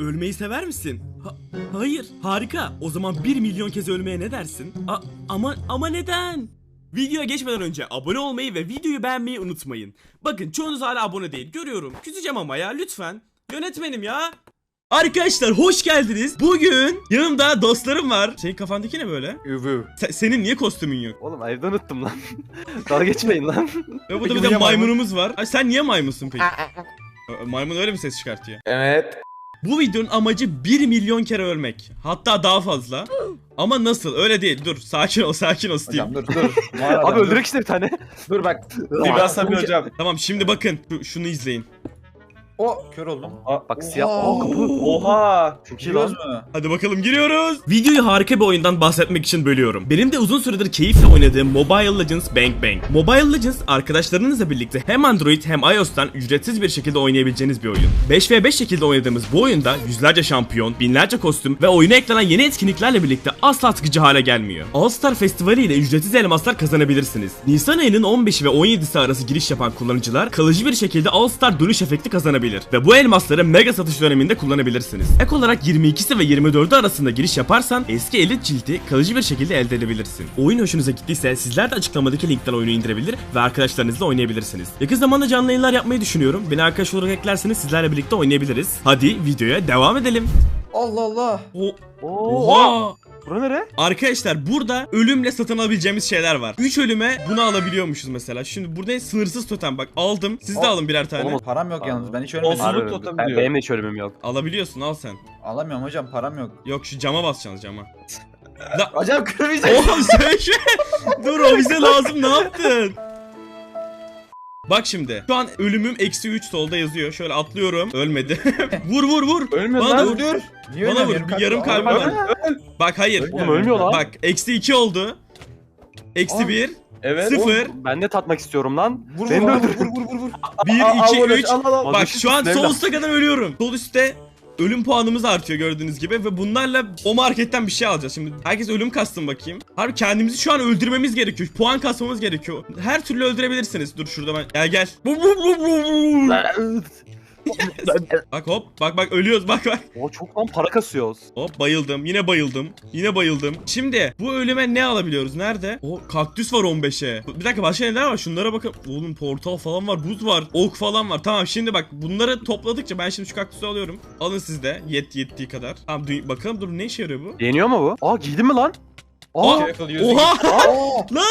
Ölmeyi sever misin? Ha- hayır. Harika. O zaman 1 milyon kez ölmeye ne dersin? A- ama ama neden? Videoya geçmeden önce abone olmayı ve videoyu beğenmeyi unutmayın. Bakın çoğunuz hala abone değil. Görüyorum. Küseceğim ama ya lütfen. Yönetmenim ya. Arkadaşlar hoş geldiniz. Bugün yanımda dostlarım var. Senin kafandaki ne böyle? Üvü. Se- senin niye kostümün yok? Oğlum evde unuttum lan. Dalga geçmeyin lan. Ve burada Peki bir bu de niye maymun? maymunumuz var. Ay sen niye maymunsun peki? Maymun öyle mi ses çıkartıyor? Evet. Bu videonun amacı 1 milyon kere ölmek. Hatta daha fazla. Ama nasıl? Öyle değil. Dur sakin ol sakin ol Steve. Hocam dur dur. Abi dur. öldürek işte bir tane. Dur bak. Biraz tabii hocam. Tamam şimdi bakın şu- şunu izleyin. O kör oldum. Bak siyah. Oha. Aa kapı. Oha. Çok iyi lan. Biliyoruz mu? Hadi bakalım giriyoruz. Videoyu harika bir oyundan bahsetmek için bölüyorum. Benim de uzun süredir keyifle oynadığım Mobile Legends Bang Bang. Mobile Legends arkadaşlarınızla birlikte hem Android hem iOS'tan ücretsiz bir şekilde oynayabileceğiniz bir oyun. 5v5 şekilde oynadığımız bu oyunda yüzlerce şampiyon, binlerce kostüm ve oyuna eklenen yeni etkinliklerle birlikte asla sıkıcı hale gelmiyor. All Star Festivali ile ücretsiz elmaslar kazanabilirsiniz. Nisan ayının 15'i ve 17'si arası giriş yapan kullanıcılar kalıcı bir şekilde All Star dönüş efekti kazanabilir ve bu elmasları mega satış döneminde kullanabilirsiniz. Ek olarak 22'si ve 24'ü arasında giriş yaparsan eski elit cildi kalıcı bir şekilde elde edebilirsin. Oyun hoşunuza gittiyse sizler de açıklamadaki linkten oyunu indirebilir ve arkadaşlarınızla oynayabilirsiniz. Yakın zamanda canlı yayınlar yapmayı düşünüyorum. Beni arkadaş olarak eklerseniz sizlerle birlikte oynayabiliriz. Hadi videoya devam edelim. Allah Allah. O Oha. Oha! Bura nere? Arkadaşlar burada ölümle satın alabileceğimiz şeyler var. 3 ölüme bunu alabiliyormuşuz mesela. Şimdi burada sınırsız totem bak aldım. Siz de Ol- alın birer tane. Oğlum, Param yok yalnız ben hiç Olsun. ölmedim. Harbi. Harbi. totem Ben, diyor. benim de hiç ölümüm yok. Alabiliyorsun al sen. Alamıyorum hocam param yok. Yok şu cama basacaksınız cama. Hocam kırmayacak. Oğlum sen şu... Dur o bize lazım ne yaptın? Bak şimdi. Şu an ölümüm eksi 3 solda yazıyor. Şöyle atlıyorum. Ölmedi. vur vur vur. Ölmüyor Bana lan. vur. Dur. Niye Bana vur, bir yarım kalbim var. Bak hayır. Oğlum ölmüyor lan. Bak eksi 2 oldu. Eksi Aa. 1. Evet. 0. Ben de tatmak istiyorum lan. Vur Beni vur de vur öldür. vur vur vur vur. 1, Al, al 2, bunu, 3. al, al, al. Bak şu an sol üste kadar ölüyorum. Sol üstte ölüm puanımız artıyor gördüğünüz gibi ve bunlarla o marketten bir şey alacağız. Şimdi herkes ölüm kastım bakayım. Harbi kendimizi şu an öldürmemiz gerekiyor. Puan kasmamız gerekiyor. Her türlü öldürebilirsiniz. Dur şurada ben. Gel gel. Bak hop. Bak bak ölüyoruz. Bak bak. O çok lan para kasıyoruz. Hop bayıldım. Yine bayıldım. Yine bayıldım. Şimdi bu ölüme ne alabiliyoruz? Nerede? O kaktüs var 15'e. Bir dakika başka neler var? Şunlara bakın. Oğlum portal falan var. Buz var. Ok falan var. Tamam şimdi bak bunları topladıkça ben şimdi şu kaktüsü alıyorum. Alın siz de. Yet yettiği kadar. Tamam bakalım dur ne işe yarıyor bu? Yeniyor mu bu? Aa giydin mi lan? Aa. Oha! Lan!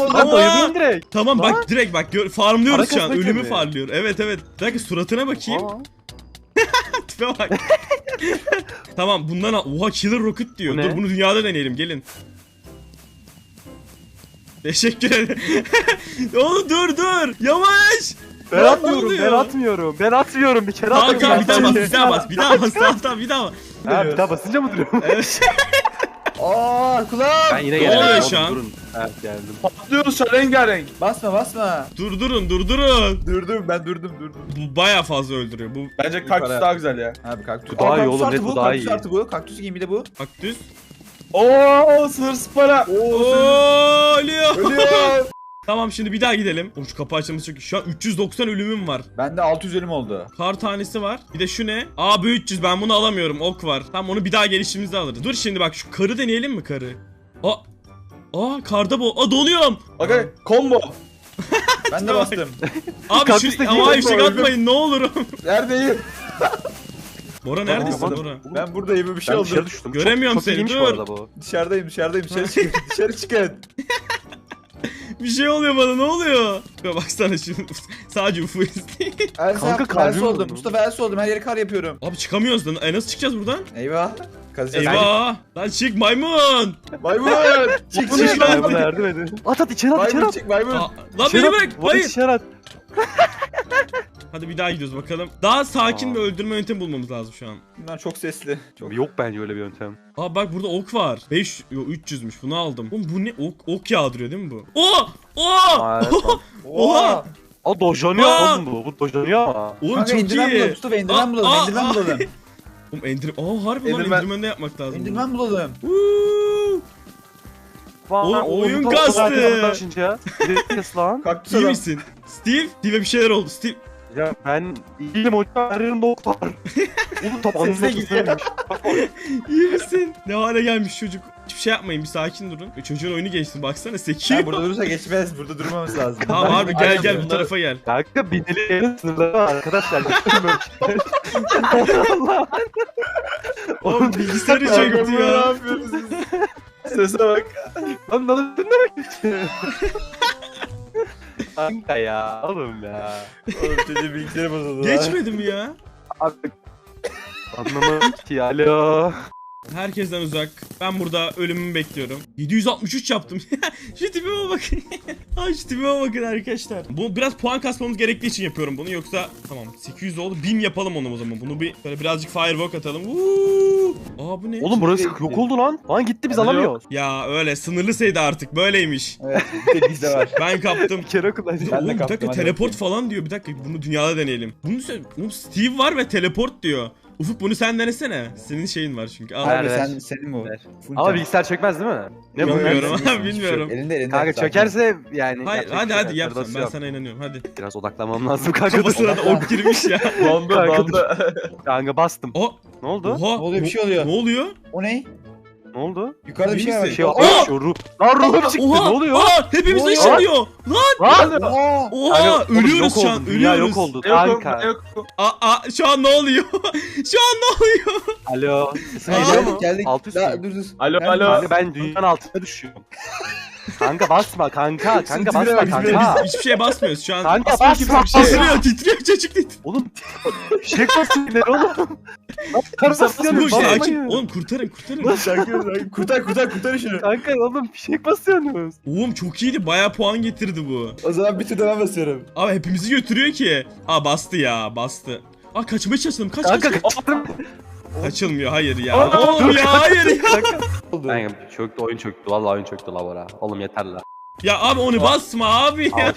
Oldu? Bayıldın direkt. Tamam Lan. bak direkt bak gör, farmlıyoruz şu an. Ölümü farmlıyor. Evet evet. Bir dakika suratına bakayım. Tipe bak. tamam bundan al. Oha killer rocket diyor. Bu? Dur bunu dünyada deneyelim gelin. Teşekkür ederim. Oğlum dur dur. Yavaş. Ben ne atmıyorum, ben oluyor? atmıyorum. Ben atmıyorum. Bir kere Tamam atmıyorum. tamam bir daha bas bir daha bas bir daha bas tamam tamam bir daha bas. Ha bir daha basınca mı duruyorum? Evet. Aa kulağım. Ben yine Ne geldim. oluyor Oğlum, şu an? Durun. Evet geldim. Patlıyoruz rengarenk. Basma basma. Durdurun durdurun. Durdum ben durdum durdum. Bu baya fazla öldürüyor. Bu Bence kaktüs daha güzel ya. Abi kaktüs. Daha Aa, iyi kaktüs oğlum, artı net bu bu, daha kaktüs iyi. artı bu. Kaktüs bir de bu. kaktüs. Oo sınırsız para. Oo, ölüyor. Ölüyor. Tamam şimdi bir daha gidelim. Oğlum şu kapı açılması çok iyi. Şu an 390 ölümüm var. Bende 600 ölüm oldu. Kar tanesi var. Bir de şu ne? Aa bu 300 ben bunu alamıyorum. Ok var. Tamam onu bir daha gelişimizde alırız. Dur şimdi bak şu karı deneyelim mi karı? Aa. Aa karda bu. Aa donuyorum. Okey combo. Ben de bastım. Abi şu değil, fişek öldüm. atmayın ne olurum. Neredeyim? Bora neredesin Tamam, Bora? Ben buradayım bir şey Ben oldu. düştüm. Göremiyorum çok, çok seni, dur. Dışarıdayım dışarıdayım dışarı çıkın. dışarı çıkın. Bir şey oluyor bana ne oluyor? Ya baksana şu sadece UFO izleyin. Elsa Kanka, Elsa oldum. Mustafa Elsa oldum. Her yeri kar yapıyorum. Abi çıkamıyoruz lan. E nasıl çıkacağız buradan? Eyvah. Kazacağız. Eyvah! Lan çık maymun! Maymun. Çık çık ne lan? Bana yardım edin. At at içeri at içeri Maymun at. çık maymun. Aa, lan beni bırak! Hayır! içeri at. Hadi bir daha gidiyoruz bakalım. Daha sakin Aa. bir öldürme yöntemi bulmamız lazım şu an. Bunlar çok sesli. Çok. Yok bence öyle bir yöntem. Aa bak burada ok var. 5 yo 300'müş. Bunu aldım. Oğlum bu ne? Ok ok yağdırıyor değil mi bu? Oo! Oo! Oha! Aa dojanıyor oğlum bu. Bu dojanıyor ama. Oğlum Kanka çok endirmen bulalım. iyi. Mustafa endirmen bulalım. Endirmen aa. bulalım. Oğlum endir... Aa harbi lan endirmen de yapmak lazım. Endirmen bulalım. Oğlum, oyun kastı. Yes lan. Kaktüs İyi misin? Steve? Steve'e bir şeyler oldu. Steve... Ya ben iyiyim hocam. Her var. Oğlum tabanın Sesle gidiyor. İyi misin? Ne hale gelmiş çocuk. Hiçbir şey yapmayın bir sakin durun. E, Çocuğun oyunu geçti baksana sekiyor. Ya burada durursa geçmez. Burada durmamız lazım. Tamam abi gel Aynen gel bu tarafa gel. Kanka bineli yerin sınırları var arkadaşlar. Allah. Oğlum bilgisayarı çöktü ne ya. yapıyorsunuz siz? Sese bak. Lan lan dinlemek için. Kanka ya oğlum ya. Oğlum çocuğun bilgisayarı bozuldu. lan. Geçmedi mi ya? Abi. Anlamadım ki alo. Herkesten uzak. Ben burada ölümümü bekliyorum. 763 yaptım. şu tipime bakın. Ay şu tipime bakın arkadaşlar. Bu biraz puan kasmamız gerektiği için yapıyorum bunu. Yoksa tamam 800 oldu. 1000 yapalım onu o zaman. Bunu bir böyle birazcık firework atalım. Woo! Aa bu ne? Oğlum burası yok oldu lan. Lan gitti biz Hadi alamıyoruz. Ya öyle sınırlı sayıda artık böyleymiş. Evet. Bir tek bizde var. Ben kaptım. Bir kere kullanacağım. Ben de Oğlum bir dakika teleport falan diyor. Bir dakika bunu dünyada deneyelim. Bunu sö- Oğlum Steve var ve teleport diyor. Ufuk bunu sen denesene. Senin şeyin var çünkü. Al. Abi ver. sen senin bu. Ver. Ama bilgisayar çökmez değil mi? Ne bu? Bilmiyorum yok, bilmiyorum. yok. Elinde elinde. Kanka çökerse yani. Hayır yapacak hadi bir şey hadi yok. yap sen. Ben sana inanıyorum. Hadi. Biraz odaklanmam lazım kanka. Kafasına da ok girmiş ya. Kanka. Kanka bastım. O Ne oldu? Oha. Ne oluyor? Bir şey oluyor. Ne oluyor? O ne? Ne oldu? Yukarıda bir şey var. Şey. Şu ruh. Lan ruhum çıktı. Oha. Ne oluyor? Aa, hepimiz Ne oluyor? ışınlıyor. Lan. Lan. Oha! Oha oğlum ölüyoruz şu an. Ölüyoruz. yok oldu Yok kanka. yok yok. Aa, aa, şu an ne oluyor? şu an ne oluyor? Alo. Geliyor mu? Geldik geldik. Alt üst Daha, müyüm? dur dur. Alo alo. Ben dünyanın altına düşüyorum. Kanka basma kanka. Kanka basma kanka. Hiçbir şeye basmıyoruz şu an. Kanka Basmıyor basma. bir şey. Titriyor titriyor çocuk titriyor. Oğlum fişek basıyorlar oğlum. Şey açık. basmayın. Oğlum kurtarın kurtarın. kurtar kurtar kurtar şunu. Kanka oğlum fişek basıyorsunuz. Oğlum çok iyiydi. Baya puan getirdi bu. O zaman bir tur devam basıyorum. Abi hepimizi götürüyor ki. Aa bastı ya bastı. Aa kaçmaya çalıştım. Kaç Kanka kaç. kaçtım. Kaçılmıyor hayır ya. Aa, Oğlum ya hayır ya. Kanka çöktü oyun çöktü. Vallahi oyun çöktü la bora. Oğlum yeter la. Ya abi onu basma abi ya. Ya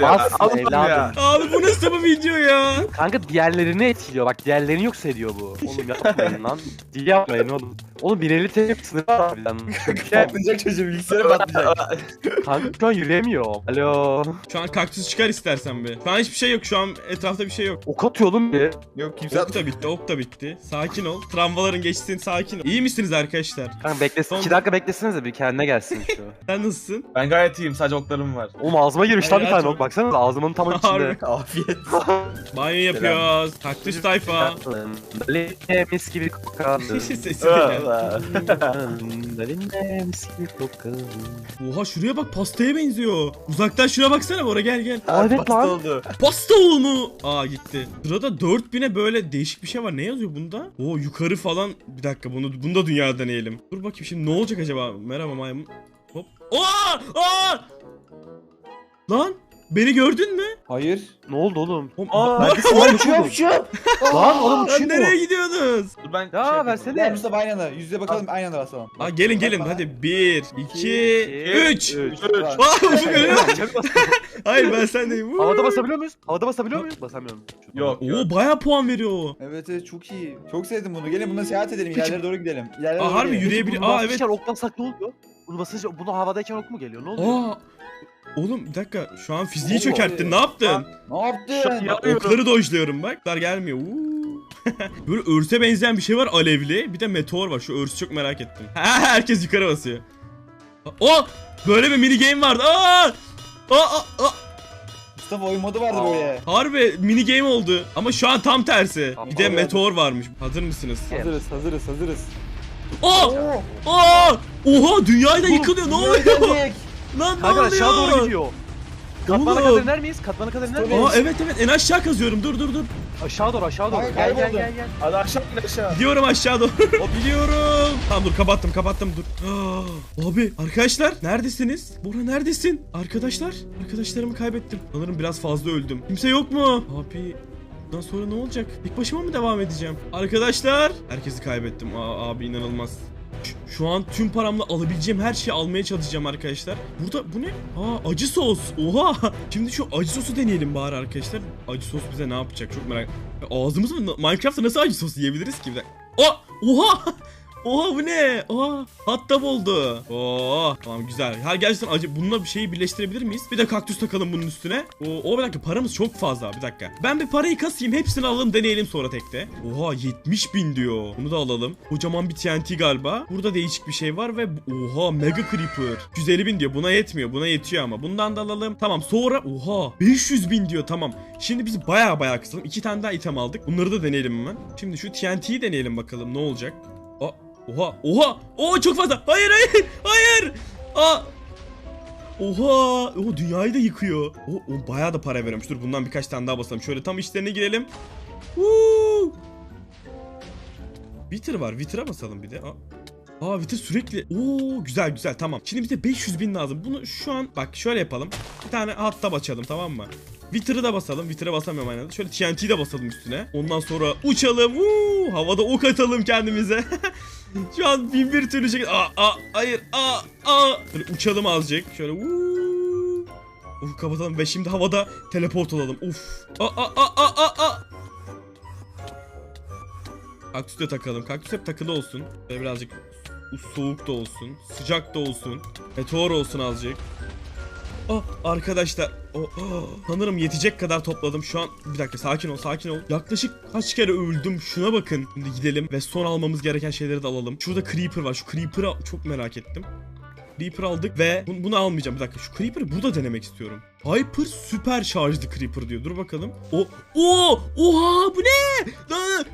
basma Allah'ım evladım. ya. Abi bu nasıl bir video ya? Kanka diğerlerini etkiliyor. Bak diğerlerini yok ediyor bu. Oğlum yapmayın lan. Diye yapmayın oğlum. Oğlum 1050 TL sınır var harbiden. Çünkü Patlayacak çocuğun bilgisayarı patlayacak. kanka şu an yürüyemiyor. Alo. Şu an kaktüs çıkar istersen be. Şu an hiçbir şey yok. Şu an etrafta bir şey yok. Ok atıyor oğlum bir. Yok kimse Ok da bitti, ok da bitti. Sakin ol. Travmaların geçsin, sakin ol. İyi misiniz arkadaşlar? Kanka beklesin. Son- 2 dakika beklesenize bir kendine gelsin şu. Sen nasılsın? Ben gayet iyiyim sadece oklarım var. Oğlum ağzıma girmiş lan bir tane ok. Baksana ağzımın tam içinde. Afiyet. Banyo yapıyoruz. Kaktüs tayfa. Daline mis gibi kokalım. Sesi geldi. Kokalım. Oha şuraya bak pastaya benziyor. Uzaktan şuna baksana Bora gel gel. Aa, evet Pasta lan. oldu. Pasta olmu. Aa gitti. Sırada 4000'e böyle değişik bir şey var. Ne yazıyor bunda? Oo yukarı falan. Bir dakika bunu bunu da dünyada deneyelim. Dur bakayım şimdi ne olacak acaba? Merhaba maymun. Hop. Aa! Aa! Lan beni gördün mü? Hayır. Ne oldu oğlum? Oğlum, Aa, bak- Neredesin lan uçuyor? Uçuyor. Lan oğlum Lan uçuyor. nereye gidiyorsunuz? Dur ben Ya, şey yapayım. versene. Mustafa aynı anda. Yüzde bakalım aynı anda basalım. Aa gelin gelin hadi 1 2 3 Üç. Aa ufuk bak. Hayır ben sendeyim. Woo. Havada basabiliyor muyuz? Havada basabiliyor muyuz? Basamıyorum. Yok yok. Oo baya puan veriyor o. Evet evet çok iyi. Çok sevdim bunu. Gelin bununla seyahat edelim. İlerlere doğru gidelim. İlerlere Aa doğru harbi gidelim. yürüyebilir. Aa evet. basınca ok bassak ne oluyor? Bunu basınca bunu havadayken ok mu geliyor? Ne oluyor? Aa. Oğlum bir dakika şu an fiziği çökerttin ne yaptın? Ne yaptın? Ya- Okları dojluyorum bak. Oklar gelmiyor. Uuu. Böyle örse benzeyen bir şey var alevli. Bir de meteor var. Şu örsü çok merak ettim. Ha, herkes yukarı basıyor. O böyle bir mini game vardı. Aa! Aa, aa, aa! Mustafa oyun modu vardı böyle. Harbi mini game oldu. Ama şu an tam tersi. Bir de Aa, meteor varmış. Hazır mısınız? Hazırız hazırız hazırız. Aa! Aa! Oha dünyayı da yıkılıyor. Ne oluyor? Lan ne Kanka oluyor? aşağı doğru gidiyor. Katmana Oğlum. kadar iner miyiz? Katmana kadar iner miyiz? Aa evet evet en aşağı kazıyorum. Dur dur dur. Aşağı doğru aşağı doğru. Ay, Gel gel gel gel. Hadi aşağı in aşağı. Gidiyorum aşağı doğru. Gidiyorum. Tamam dur kapattım kapattım dur. Aa, abi arkadaşlar neredesiniz? Bora neredesin? Arkadaşlar arkadaşlarımı kaybettim. Sanırım biraz fazla öldüm. Kimse yok mu? Abi bundan sonra ne olacak? Tek başıma mı devam edeceğim? Arkadaşlar herkesi kaybettim. Aa, abi inanılmaz. Şu- an tüm paramla alabileceğim her şeyi almaya çalışacağım arkadaşlar. Burada bu ne? Aa acı sos. Oha. Şimdi şu acı sosu deneyelim bari arkadaşlar. Acı sos bize ne yapacak çok merak. Ağzımız mı? Minecraft'ta nasıl acı sos yiyebiliriz ki? Bir dakika. Aa! Oha! Oha bu ne? Oha hatta oldu. Oo tamam güzel. Ha gerçekten acı bununla bir şeyi birleştirebilir miyiz? Bir de kaktüs takalım bunun üstüne. Oo, o bir dakika paramız çok fazla bir dakika. Ben bir parayı kasayım hepsini alalım deneyelim sonra tekte. Oha 70 bin diyor. Bunu da alalım. Kocaman bir TNT galiba. Burada değişik bir şey var ve oha mega creeper. 150 bin diyor. Buna yetmiyor. Buna yetiyor ama. Bundan da alalım. Tamam sonra oha 500 bin diyor tamam. Şimdi biz baya baya kısalım. İki tane daha item aldık. Bunları da deneyelim hemen. Şimdi şu TNT'yi deneyelim bakalım ne olacak. Aa, oha oha. Oo çok fazla. Hayır hayır hayır. Aa. Oha! O dünyayı da yıkıyor. O, o bayağı da para veriyormuş. Dur bundan birkaç tane daha basalım. Şöyle tam içlerine girelim. Woo! Wither var. Wither'a basalım bir de. Aa. Aa Wither sürekli. Oo güzel güzel tamam. Şimdi bize 500 bin lazım. Bunu şu an bak şöyle yapalım. Bir tane hatta açalım tamam mı? Wither'ı da basalım. Wither'a basamıyorum aynı anda. Şöyle TNT'yi de basalım üstüne. Ondan sonra uçalım. Woo! Havada ok atalım kendimize. Şu an bin bir türlü şekilde. Aa, aa, hayır. Aa, aa. Böyle uçalım azıcık. Şöyle. Woo! Uf kapatalım ve şimdi havada teleport olalım. Uf. Aa, aa, aa, aa, aa. Kaktüs de takalım. Kaktüs hep takılı olsun. Böyle birazcık soğuk da olsun. Sıcak da olsun. Meteor olsun azıcık. Ah arkadaşlar. Oh, oh, sanırım yetecek kadar topladım. Şu an bir dakika sakin ol sakin ol. Yaklaşık kaç kere öldüm. Şuna bakın. Şimdi gidelim ve son almamız gereken şeyleri de alalım. Şurada Creeper var. Şu Creeper'ı çok merak ettim. Creeper aldık ve bunu, bunu almayacağım. Bir dakika şu Creeper'ı burada denemek istiyorum. Hyper süper şarjlı Creeper diyor. Dur bakalım. O o oha bu ne?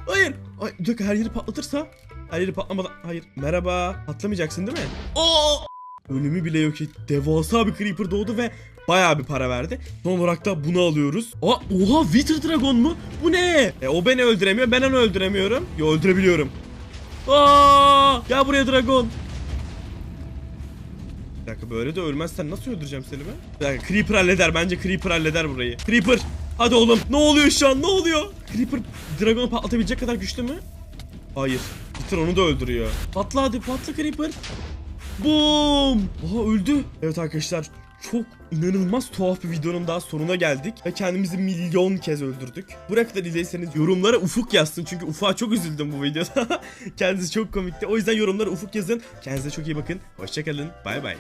Hayır. Ay, bir dakika her yeri patlatırsa her yeri patlamadan hayır. Merhaba. Patlamayacaksın değil mi? Oo! Ölümü bile yok etti. Devasa bir Creeper doğdu ve bayağı bir para verdi. Son olarak da bunu alıyoruz. Aa, oha Wither Dragon mu? Bu ne? E, o beni öldüremiyor. Ben onu öldüremiyorum. Yo öldürebiliyorum. Aa! Gel buraya Dragon. Bir dakika böyle de ölmezsen nasıl öldüreceğim seni ben? Bir dakika Creeper halleder bence Creeper halleder burayı. Creeper hadi oğlum ne oluyor şu an ne oluyor? Creeper Dragon'u patlatabilecek kadar güçlü mü? Hayır. Wither onu da öldürüyor. Patla hadi patla Creeper. Boom! Aha öldü. Evet arkadaşlar çok inanılmaz tuhaf bir videonun daha sonuna geldik. Ve kendimizi milyon kez öldürdük. Buraya kadar izlediyseniz yorumlara ufuk yazsın. Çünkü ufuğa çok üzüldüm bu videoda. Kendisi çok komikti. O yüzden yorumlara ufuk yazın. Kendinize çok iyi bakın. Hoşçakalın. Bay bay.